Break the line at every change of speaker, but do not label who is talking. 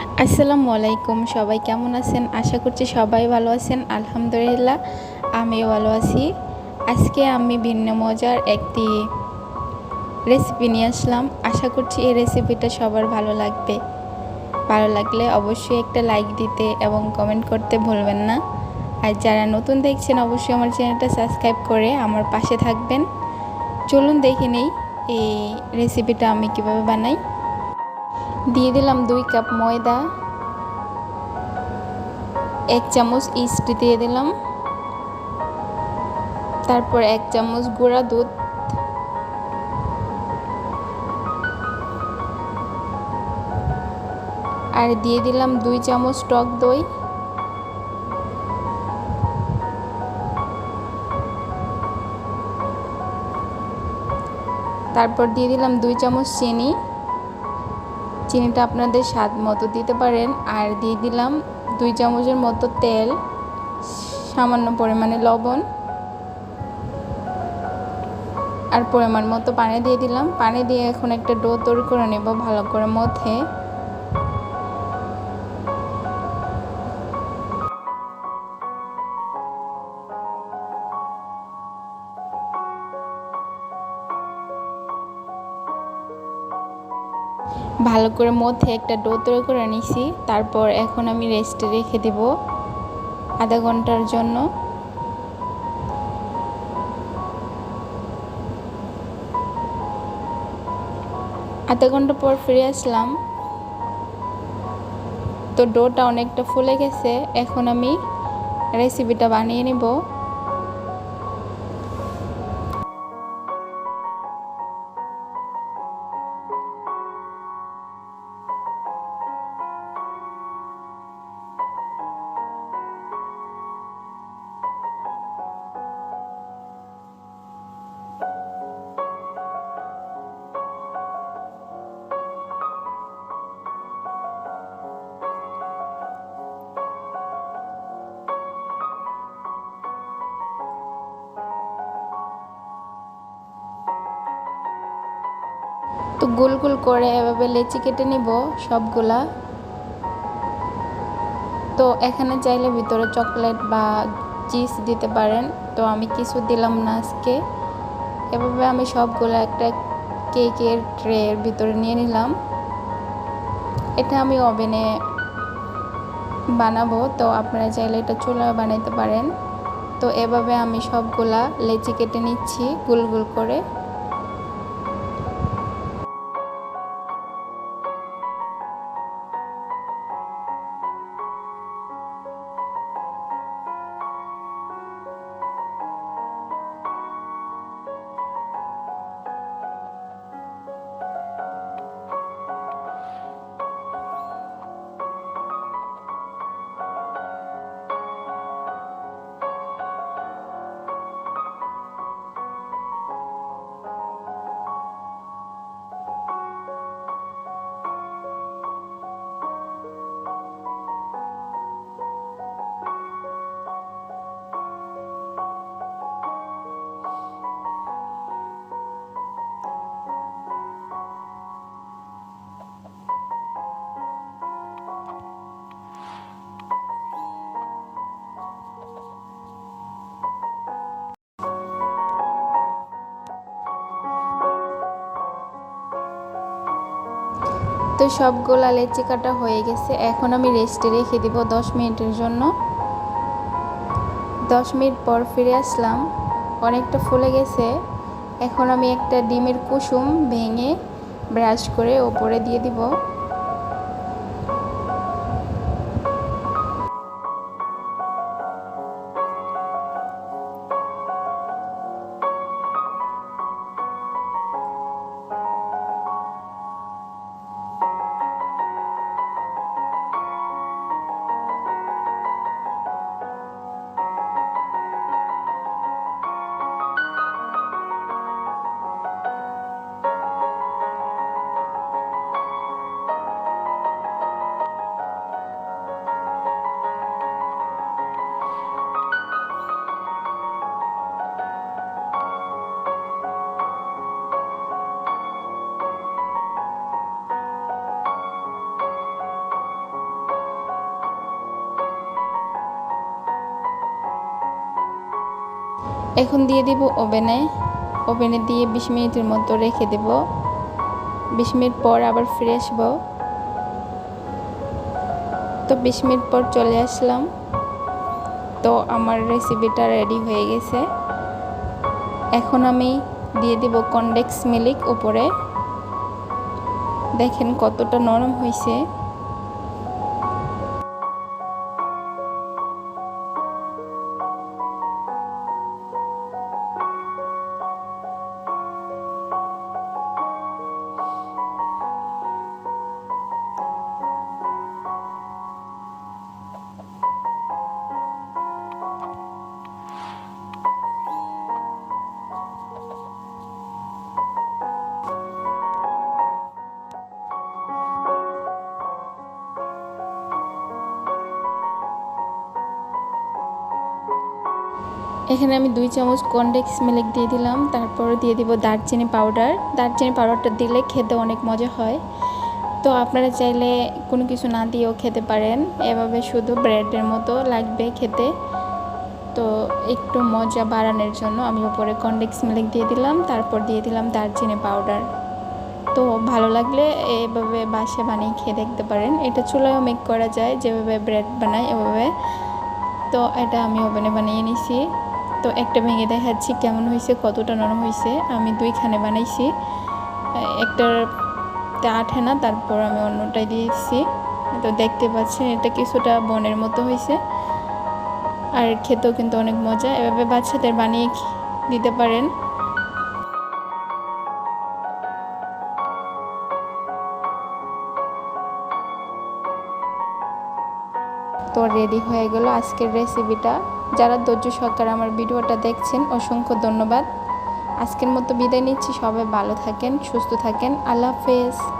আসসালামু আলাইকুম, সবাই কেমন আছেন? আশা করছি সবাই ভালো আছেন। আলহামদুলিল্লাহ, আমিও ভালো আছি। আজকে আমি ভিন্ন মজার একটি রেসিপি নিয়ে আসলাম। আশা করছি এই রেসিপিটা সবার ভালো লাগবে। ভালো লাগলে অবশ্যই একটা লাইক দিতে এবং কমেন্ট করতে ভুলবেন না। আর যারা নতুন দেখছেন, অবশ্যই আমার চ্যানেলটা সাবস্ক্রাইব করে আমার পাশে থাকবেন। চলুন দেখে নেই এই রেসিপিটা আমি কীভাবে বানাই। দিয়ে দিলাম দুই কাপ ময়দা এক চামচ ইস্ট দিয়ে দিলাম। তারপর এক চামচ গুঁড়া দুধ। আর দিয়ে দিলাম দুই চামচ টক দই। তারপর দিয়ে দিলাম দুই চামচ চিনি। চিনিটা আপনাদের স্বাদ মতো দিতে পারেন। আর দিয়ে দিলাম দুই চামচের মতো তেল, সামান্য পরিমাণে লবণ আর পরিমাণ মতো পানি দিয়ে দিলাম। পানি দিয়ে এখন একটা ডো তৈরি করে নেব ভালো করে মধ্যে ভালো করে মধ্যে একটা ডো তৈরি করে নিছি, তারপর এখন আমি রেস্টে রেখে দেব আধা ঘণ্টার জন্য। আধা ঘণ্টা পর ফিরে আসলাম। তো ডোটা অনেকটা ফুলে গেছে, এখন আমি রেসিপিটা বানিয়ে নিব। তো গোল গোল করে এভাবে লেচি কেটে নিব সবগুলা। তো এখানে চাইলে ভিতরে চকলেট বা চিজ দিতে পারেন। তো আমি কিছু দিলাম না আজকে। এভাবে আমি সবগুলো একটা কেকের ট্রের ভিতরে নিয়ে নিলাম। এটা আমি ওভেনে বানাবো। তো আপনারা চাইলে এটা চুলায় বানাইতে পারেন। তো এভাবে আমি সবগুলা লেচি কেটে নিচ্ছি গোল গোল করে। তো সবগুলা লেচি কাটা হয়ে গেছে। এখন আমি রেস্টে রেখে দিব দশ মিনিটের জন্য। দশ মিনিট পর ফিরে আসলাম। অনেকটা ফুলে গেছে। এখন আমি একটা ডিমের কুসুম ভেঙে ব্রাশ করে ওপরে দিয়ে দিব। এখন দিয়ে দিব ওভেনে। ওভেনে দিয়ে বিশ মিনিটের মতো রেখে দেব। বিশ মিনিট পর আবার ফিরে আসব। তো বিশ মিনিট পর চলে আসলাম। তো আমার রেসিপিটা রেডি হয়ে গেছে। এখন আমি দিয়ে দিব কনডেক্স মিল্ক উপরে। দেখেন কতটা নরম হয়েছে এখানে আমি দুই চামচ কনডেক্স মিল্ক দিয়ে দিলাম। তারপর দিয়ে দিব দারচিনি পাউডার। দারচিনি পাউডারটা দিলে খেতে অনেক মজা হয়। তো আপনারা চাইলে কোনো কিছু না দিয়েও খেতে পারেন। এভাবে শুধু ব্রেডের মতো লাগবে খেতে। তো একটু মজা বাড়ানোর জন্য আমি উপরে কনডেক্স মিল্ক দিয়ে দিলাম। তারপর দিয়ে দিলাম দারচিনি পাউডার। তো ভালো লাগলে এভাবে বাসে বানিয়ে খেয়ে দেখতে পারেন। এটা চুলায়ও মেক করা যায়। যেভাবে ব্রেড বানায় এভাবে। তো এটা আমি ওভেনে বানিয়ে নিছি। তো একটা ভেঙে দেখাচ্ছি কেমন হয়েছে, কতটা নরম হয়েছে। আমি দুইখানে বানাইছি। একটার আঠে না, তারপর আমি অন্যটাই দিয়েছি। তো দেখতে পাচ্ছেন, এটা কিছুটা বনের মতো হয়েছে। আর খেতেও কিন্তু অনেক মজা। এভাবে বাচ্চাদের বানিয়ে দিতে পারেন। তো রেডি হয়ে গেল আজকের রেসিপিটা যারা ধৈর্য সরকার আমার ভিডিওটা দেখছেন, অসংখ্য ধন্যবাদ। আজকের মতো বিদায় নিচ্ছি। সবাই ভালো থাকেন, সুস্থ থাকেন। আল্লাহ হাফেজ।